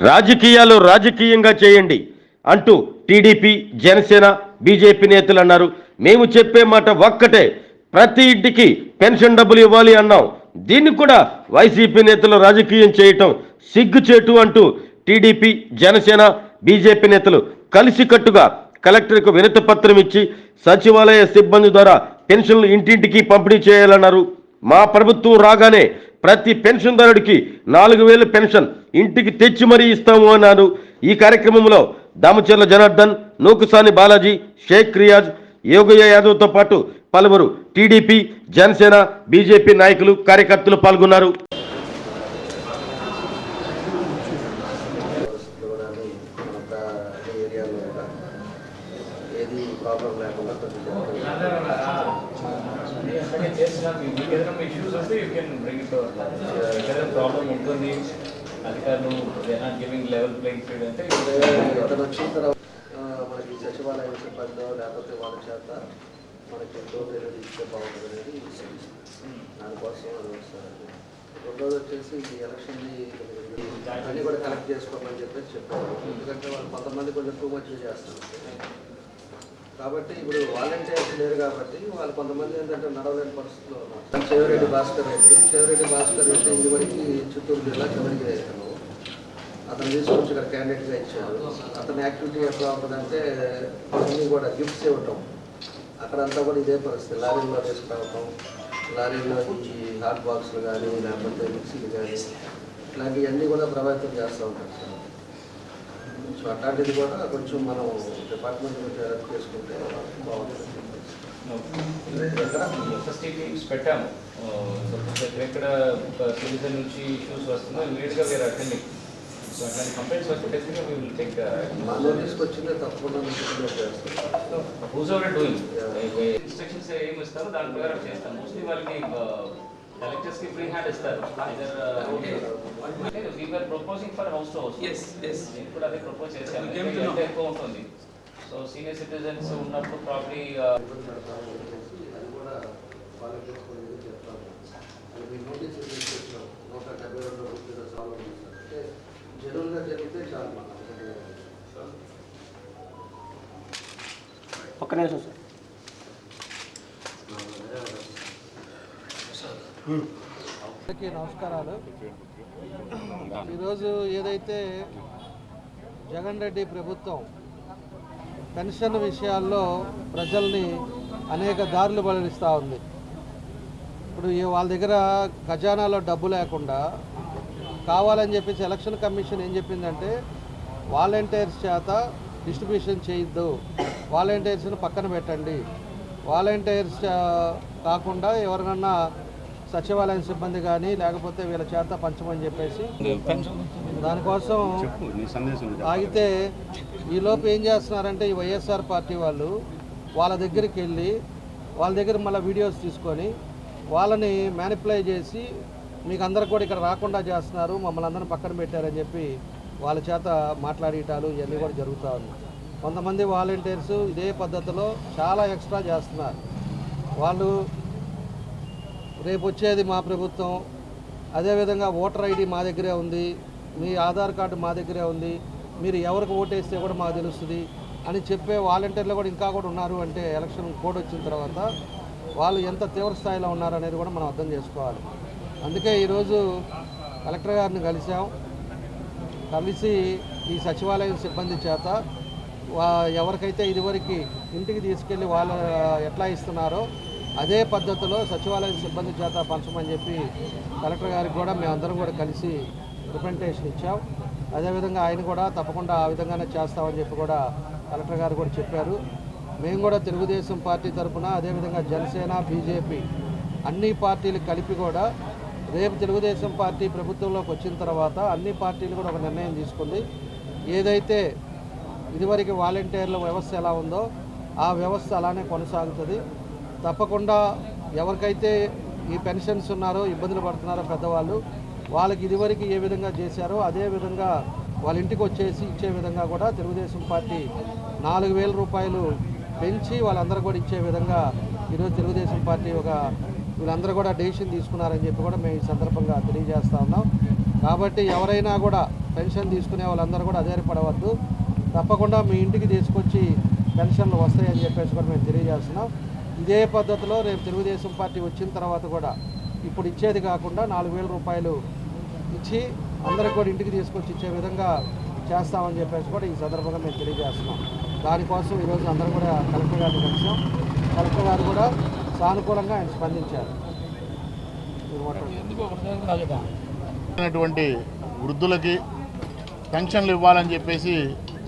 రాజకీయాలు రాజకీయంగా చేయండి అంటూ టీడీపీ జనసేన బీజేపీ నేతలు అన్నారు. మేము చెప్పే మాట ఒక్కటే ప్రతి ఇంటికి పెన్షన్ డబ్బులు ఇవ్వాలి అన్నాం. దీన్ని కూడా వైసీపీ నేతలు రాజకీయం చేయటం సిగ్గుచేటు అంటూ టీడీపీ జనసేన బీజేపీ నేతలు కలిసికట్టుగా కలెక్టర్కు వినతి పత్రం ఇచ్చి సచివాలయ సిబ్బంది ద్వారా పెన్షన్లు ఇంటింటికి పంపిణీ చేయాలన్నారు. మా ప్రభుత్వం రాగానే ప్రతి పెన్షన్దారుడికి నాలుగు వేలు పెన్షన్ ఇంటికి తెచ్చి మరీ ఇస్తాము అన్నారు ఈ కార్యక్రమంలో దామచర్ల జనార్దన్ నూకుసాని బాలాజీ షేక్ రియాజ్ యోగయ్య యాదవ్తో పాటు పలువురు టీడీపీ జనసేన బీజేపీ నాయకులు కార్యకర్తలు పాల్గొన్నారు. ఏదైనా ఇష్యూస్ వస్తే యూ కెన్ బ్రింగ్ ఇట్ ఏదైనా ప్రాబ్లం ఉంటుంది అధికారులు they not giving level playing field అంటే అతను వచ్చిన తర్వాత మనకి సచివాలయ సిబ్బంది లేకపోతే వాళ్ళ చేత మనకి ఎంతో పేరు ఇస్తే బాగుంటుంది అనేది దానికోసం అది వస్తారండి. రెండోది వచ్చేసి ఈ ఎలక్షన్ని అన్నీ కూడా కలెక్ట్ చేసుకోమని చెప్పేసి చెప్పారు. ఎందుకంటే వాళ్ళు కొంతమంది కొంచెం టూ మచ్ చేస్తారు కాబట్టి ఇప్పుడు వాలంటీర్స్ లేరు కాబట్టి వాళ్ళు కొంతమంది ఏంటంటే నడవలేని పరిస్థితిలో ఉన్నారు. చెవిరెడ్డి భాస్కర్ రెడ్డి చెవిరెడ్డి భాస్కర్ రెడ్డి ఇదివరకు చిత్తూరు జిల్లా చివరికి వేసాను అతను తీసుకొచ్చి ఇక్కడ క్యాండిడేట్గా ఇచ్చారు అతని యాక్టివిటీ ఎట్లా ఉంటుందంటే అన్నీ కూడా గిఫ్ట్స్ ఇవ్వటం అక్కడంతా కూడా ఇదే పరిస్థితి. లారీల్లో తీసుకురావటం లారీలో ఈ హాట్ బాక్స్లు కానీ లేకపోతే మిక్సీలు కానీ ఇట్లాంటివన్నీ కూడా ప్రభావితం చేస్తూ ఉంటారు. సో అట్లాంటిది కూడా కొంచెం మనం డిపార్ట్మెంట్ కొంచెం చేసుకుంటే బాగుంటుంది. పెట్టాము సో ఎక్కడ సిటిజన్ నుంచి ఇష్యూస్ వస్తుందో ఇమీడియట్గా వేరే అటెండింగ్ సో అట్లాంటి కంప్లైంట్స్ వస్తే డెఫినెట్గా వీ విల్ టేక్ నోటీస్కి వచ్చిందే తప్పకుండా హూజ్ చేస్తాం ఎవర్ డూయింగ్ ఇన్స్ట్రక్షన్స్ ఏమి ఇస్తారో దాని ప్రకారం చేస్తాం. మోస్ట్లీ వాళ్ళకి కలెక్టర్స్కి ఫ్రీ హ్యాండ్ ఇస్తారు either we're proposing for house to house Yes, yes. నేను కూడా అదే ప్రపోజ్ చేశాను ఎక్కువ ఉంటుంది సో సీనియర్ సిటిజన్స్ ఉన్నప్పుడు ప్రాబ్లీ ఇబ్బంది పెడతామని చెప్పేసి అది కూడా వాళ్ళకి తెలుసుకునేది చెప్తాము అది మీ నోటీస్ తీసుకొచ్చాం నూట డెబ్బై రెండు రూపాయలు సాల్వ్ ఉంది సార్ అంటే జనువులుగా జరిగితే చాలు మనం ఒక్క నిమిషం సార్ అందరికీ నమస్కారాలు. ఈరోజు ఏదైతే జగన్ రెడ్డి ప్రభుత్వం పెన్షన్ విషయాల్లో ప్రజల్ని అనేక దారులు బలిస్తూ ఉంది. ఇప్పుడు వాళ్ళ దగ్గర ఖజానాలో డబ్బు లేకుండా కావాలని చెప్పేసి ఎలక్షన్ కమిషన్ ఏం చెప్పిందంటే వాలంటీర్స్ చేత డిస్ట్రిబ్యూషన్ చేయొద్దు వాలంటీర్స్ని పక్కన పెట్టండి. వాలంటీర్స్ కాకుండా ఎవరినన్నా సచివాలయం సిబ్బంది కానీ లేకపోతే వీళ్ళ చేత పంచమని చెప్పేసి దానికోసం ఆగితే ఈలోపు ఏం చేస్తున్నారంటే ఈ వైఎస్ఆర్ పార్టీ వాళ్ళు వాళ్ళ దగ్గరికి వెళ్ళి వాళ్ళ దగ్గర మళ్ళీ వీడియోస్ తీసుకొని వాళ్ళని మ్యానిపులై చేసి మీకు అందరికి కూడా ఇక్కడ రాకుండా చేస్తున్నారు మమ్మల్ని అందరిని పక్కన పెట్టారని చెప్పి వాళ్ళ చేత మాట్లాడేటాలు ఇవన్నీ కూడా జరుగుతూ ఉన్నాయి. కొంతమంది వాలంటీర్స్ ఇదే పద్ధతిలో చాలా ఎక్స్ట్రా చేస్తున్నారు. వాళ్ళు రేపు వచ్చేది మా ప్రభుత్వం. అదేవిధంగా ఓటర్ ఐడి మా దగ్గరే ఉంది. మీ ఆధార్ కార్డు మా దగ్గరే ఉంది. మీరు ఎవరికి ఓటేస్తే కూడా మాకు తెలుస్తుంది అని చెప్పే వాలంటీర్లు కూడా ఇంకా కూడా ఉన్నారు అంటే ఎలక్షన్ కోడ్ వచ్చిన తర్వాత వాళ్ళు ఎంత తీవ్ర స్థాయిలో ఉన్నారు అనేది కూడా మనం అర్థం చేసుకోవాలి. అందుకే ఈరోజు కలెక్టర్ గారిని కలిసాం కలిసి ఈ సచివాలయం సిబ్బంది చేత ఎవరికైతే ఇదివరకు ఇంటికి తీసుకెళ్ళి వాళ్ళు ఎట్లా ఇస్తున్నారో అదే పద్ధతిలో సచివాలయం సిబ్బంది చేత పంచమని చెప్పి కలెక్టర్ గారికి కూడా మేమందరం కూడా కలిసి రిప్రజెంటేషన్ ఇచ్చాం. అదేవిధంగా ఆయన కూడా తప్పకుండా ఆ విధంగానే చేస్తామని చెప్పి కూడా కలెక్టర్ గారు కూడా చెప్పారు. మేము కూడా తెలుగుదేశం పార్టీ తరఫున అదేవిధంగా జనసేన బీజేపీ అన్ని పార్టీలు కలిపి కూడా రేపు తెలుగుదేశం పార్టీ ప్రభుత్వంలోకి వచ్చిన తర్వాత అన్ని పార్టీలు కూడా ఒక నిర్ణయం తీసుకుంది. ఏదైతే ఇదివరకు వాలంటీర్ల వ్యవస్థ ఎలా ఉందో ఆ వ్యవస్థ అలానే కొనసాగుతుంది. తప్పకుండా ఎవరికైతే ఈ పెన్షన్స్ ఉన్నారో ఇబ్బందులు పడుతున్నారో పెద్దవాళ్ళు వాళ్ళకి ఇదివరకు ఏ విధంగా చేశారో అదే విధంగా వాళ్ళ ఇంటికి వచ్చేసి ఇచ్చే విధంగా కూడా తెలుగుదేశం పార్టీ నాలుగు వేల రూపాయలు పెంచి వాళ్ళందరూ కూడా ఇచ్చే విధంగా ఈరోజు తెలుగుదేశం పార్టీ ఒక వీళ్ళందరూ కూడా డెసిషన్ తీసుకున్నారని చెప్పి కూడా మేము ఈ సందర్భంగా తెలియజేస్తూ ఉన్నాం. కాబట్టి ఎవరైనా కూడా పెన్షన్ తీసుకునే వాళ్ళందరూ కూడా అధైర్యపడవద్దు. తప్పకుండా మీ ఇంటికి తీసుకొచ్చి పెన్షన్లు వస్తాయని చెప్పేసి కూడా మేము తెలియజేస్తున్నాం. ఇదే పద్ధతిలో రేపు తెలుగుదేశం పార్టీ వచ్చిన తర్వాత కూడా ఇప్పుడు ఇచ్చేది కాకుండా నాలుగు వేల రూపాయలు ఇచ్చి అందరికి కూడా ఇంటికి తీసుకొచ్చి ఇచ్చే విధంగా చేస్తామని చెప్పేసి కూడా ఈ సందర్భంగా మేము తెలియజేస్తున్నాం. దానికోసం ఈరోజు అందరం కూడా కలెక్టర్ గారిని కలిసాం కలెక్టర్ గారు కూడా సానుకూలంగా ఆయన స్పందించారు. ఉన్నటువంటి వృద్ధులకి పెన్షన్లు ఇవ్వాలని చెప్పేసి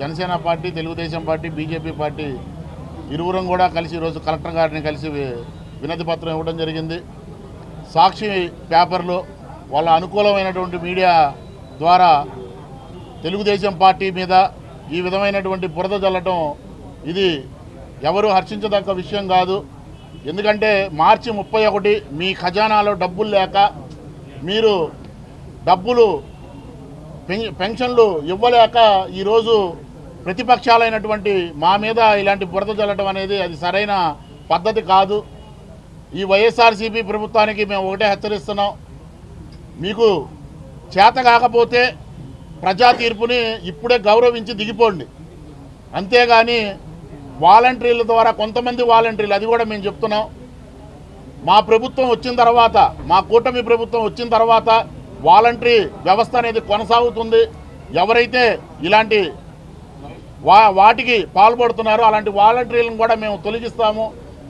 Janasena party Telugu Desam party BJP party ఇరువురం కూడా కలిసి ఈరోజు కలెక్టర్ గారిని కలిసి వినతి పత్రం ఇవ్వడం జరిగింది. సాక్షి పేపర్లో వాళ్ళ అనుకూలమైనటువంటి మీడియా ద్వారా తెలుగుదేశం పార్టీ మీద ఈ విధమైనటువంటి బురద చల్లటం ఇది ఎవరు హర్షించదగ్గ విషయం కాదు. ఎందుకంటే మార్చి ముప్పై ఒకటి మీ ఖజానాలో డబ్బులు లేక మీరు డబ్బులు పెన్- పెన్షన్లు ఇవ్వలేక ఈరోజు ప్రతిపక్షాలైనటువంటి మా మీద ఇలాంటి బురద చల్లటం అనేది అది సరైన పద్ధతి కాదు. ఈ వైఎస్ఆర్సీపీ ప్రభుత్వానికి మేము ఒకటే హెచ్చరిస్తున్నాం. మీకు చేత కాకపోతే ప్రజా తీర్పుని ఇప్పుడే గౌరవించి దిగిపోండి. అంతేగాని వాలంటీర్ల ద్వారా కొంతమంది వాలంటీర్లు అది కూడా మేము చెప్తున్నాం. మా ప్రభుత్వం వచ్చిన తర్వాత మా కూటమి ప్రభుత్వం వచ్చిన తర్వాత వాలంటరీ వ్యవస్థ అనేది కొనసాగుతుంది. ఎవరైతే ఇలాంటి వా వాటికి పాల్పడుతున్నారు. అలాంటి వాలంటీర్లను కూడా మేము తొలగిస్తాము.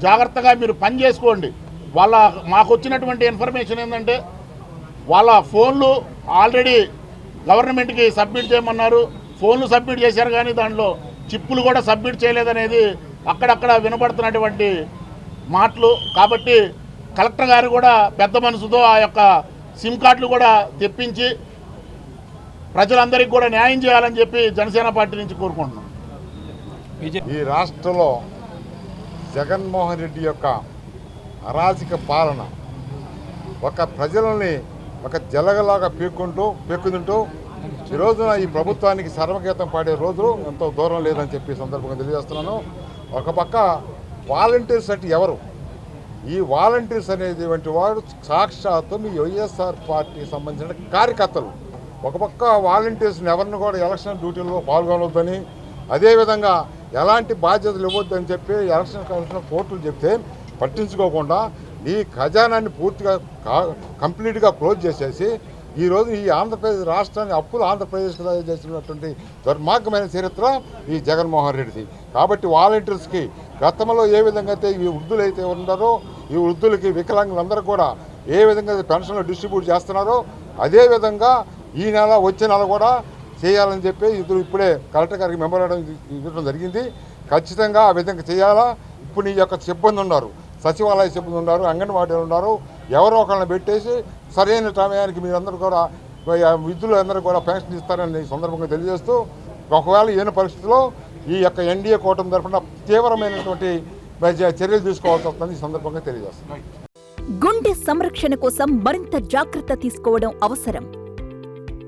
జాగ్రత్తగా మీరు పని చేసుకోండి. వాళ్ళ మాకు వచ్చినటువంటి ఇన్ఫర్మేషన్ ఏంటంటే వాళ్ళ ఫోన్లు ఆల్రెడీ గవర్నమెంట్కి సబ్మిట్ చేయమన్నారు. ఫోన్లు సబ్మిట్ చేశారు కానీ దాంట్లో చిప్పులు కూడా సబ్మిట్ చేయలేదనేది అక్కడక్కడ వినపడుతున్నటువంటి మాటలు. కాబట్టి కలెక్టర్ గారు కూడా పెద్ద మనసుతో ఆ యొక్క సిమ్ కార్డులు కూడా తెప్పించి ప్రజలందరికీ కూడా న్యాయం చేయాలని చెప్పి జనసేన పార్టీ నుంచి కోరుకుంటున్నాం. ఈ రాష్ట్రంలో జగన్మోహన్ రెడ్డి యొక్క అరాచక పాలన ఒక ప్రజలని ఒక జలగలాగా పీక్కుంటూ పీక్కుతుంటూ ఈ రోజున ఈ ప్రభుత్వానికి సర్వగీతం పాడే రోజులు ఎంతో దూరం లేదని చెప్పి సందర్భంగా తెలియజేస్తున్నాను. ఒక పక్క వాలంటీర్స్ అంటే ఎవరు? ఈ వాలంటీర్స్ అనేది వంటి వారు సాక్షాత్తు మీ వైఎస్ఆర్ పార్టీకి సంబంధించిన కార్యకర్తలు. ఒక పక్క వాలంటీర్స్ని ఎవరిని కూడా ఎలక్షన్ డ్యూటీల్లో పాల్గొనవద్దని అదేవిధంగా ఎలాంటి బాధ్యతలు ఇవ్వద్దని చెప్పి ఎలక్షన్ కమిషన్ కోర్టులు చెప్తే పట్టించుకోకుండా ఈ ఖజానాన్ని పూర్తిగా కంప్లీట్గా క్లోజ్ చేసేసి ఈరోజు ఈ ఆంధ్రప్రదేశ్ రాష్ట్రాన్ని అప్పులు ఆంధ్రప్రదేశ్లో చేసినటువంటి దుర్మార్గమైన చరిత్ర ఈ జగన్మోహన్ రెడ్డిది. కాబట్టి వాలంటీర్స్కి గతంలో ఏ విధంగా అయితే ఈ వృద్ధులు అయితే ఉన్నారో ఈ వృద్ధులకి వికలాంగులందరూ కూడా ఏ విధంగా అయితే పెన్షన్లు డిస్ట్రిబ్యూట్ చేస్తున్నారో అదేవిధంగా ఈ నెల వచ్చే నెల కూడా చేయాలని చెప్పి ఇద్దరు ఇప్పుడే కలెక్టర్ గారికి మెమోరాండం ఇవ్వడం జరిగింది. ఖచ్చితంగా ఆ విధంగా చేయాలా? ఇప్పుడు నీ యొక్క సిబ్బంది ఉన్నారు. సచివాలయ సిబ్బంది ఉన్నారు అంగన్వాడీలు ఉన్నారు. ఎవరో ఒకళ్ళని పెట్టేసి సరైన సమయానికి మీరందరూ కూడా విధులు అందరూ కూడా పెన్షన్ ఇస్తారని సందర్భంగా తెలియజేస్తూ ఒకవేళ ఈయన పరిస్థితిలో ఈ యొక్క ఎన్డీఏ కూటమి తరఫున తీవ్రమైనటువంటి చర్యలు తీసుకోవాల్సి వస్తుందని ఈ సందర్భంగా తెలియజేస్తున్నాం. గుండె సంరక్షణ కోసం మరింత జాగ్రత్త తీసుకోవడం అవసరం.